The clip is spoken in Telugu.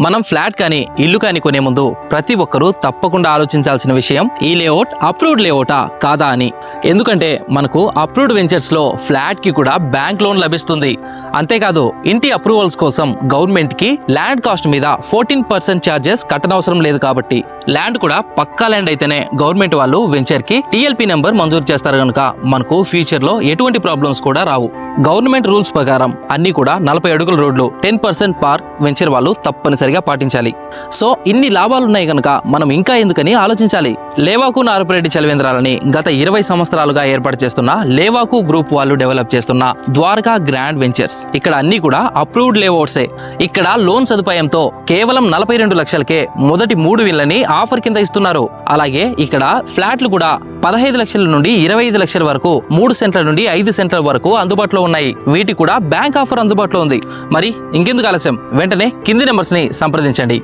మనం ఫ్లాట్ కానీ ఇల్లు కానీ కొనే ముందు ప్రతి ఒక్కరూ తప్పకుండా ఆలోచించాల్సిన విషయం ఈ లేఅవుట్ అప్రూవ్డ్ లేఅవుటా కాదా అని. ఎందుకంటే మనకు అప్రూవ్డ్ వెంచర్స్లో ఫ్లాట్కి కూడా బ్యాంక్ లోన్ లభిస్తుంది. అంతేకాదు ఇంటి అప్రూవల్స్ కోసం గవర్నమెంట్కి ల్యాండ్ కాస్ట్ మీద ఫోర్టీన్ పర్సెంట్ ఛార్జెస్ కట్టనవసరం లేదు కాబట్టి ల్యాండ్ కూడా పక్కా ల్యాండ్ అయితేనే గవర్నమెంట్ వాళ్ళు వెంచర్కి టీఎల్పీ నెంబర్ మంజూరు చేస్తారు కనుక మనకు ఫ్యూచర్లో ఎటువంటి ప్రాబ్లమ్స్ కూడా రావు. గవర్నమెంట్ రూల్స్ ప్రకారం అన్ని కూడా నలభై అడుగుల రోడ్లు టెన్ పర్సెంట్ పార్క్ వెంచర్ వాళ్ళు తప్పనిసరిగా పాటించాలి. సో ఇన్ని లాభాలు ఉన్నాయి కనుక మనం ఇంకా ఎందుకని ఆలోచించాలి? లేవాకు నారపురెడ్డి చలివేంద్రాలని గత ఇరవై సంవత్సరాలుగా ఏర్పాటు చేస్తున్న లేవాకు గ్రూప్ వాళ్ళు డెవలప్ చేస్తున్న ద్వారకా గ్రాండ్ వెంచర్స్ ఇక్కడ అన్ని కూడా అప్రూవ్డ్ లేఅవుట్సే ఇక్కడ లోన్ సదుపాయంతో కేవలం నలభై రెండు లక్షలకే మొదటి మూడు విల్లని ఆఫర్ కింద ఇస్తున్నారు. అలాగే ఇక్కడ ఫ్లాట్లు కూడా పదహైదు లక్షల నుండి ఇరవై ఐదు లక్షల వరకు మూడు సెంట్ల నుండి ఐదు సెంట్ల వరకు అందుబాటులో ఉన్నాయి. వీటి కూడా బ్యాంక్ ఆఫర్ అందుబాటులో ఉంది. మరి ఇంకెందుకు ఆలస్యం? వెంటనే కింది నెంబర్స్ని సంప్రదించండి.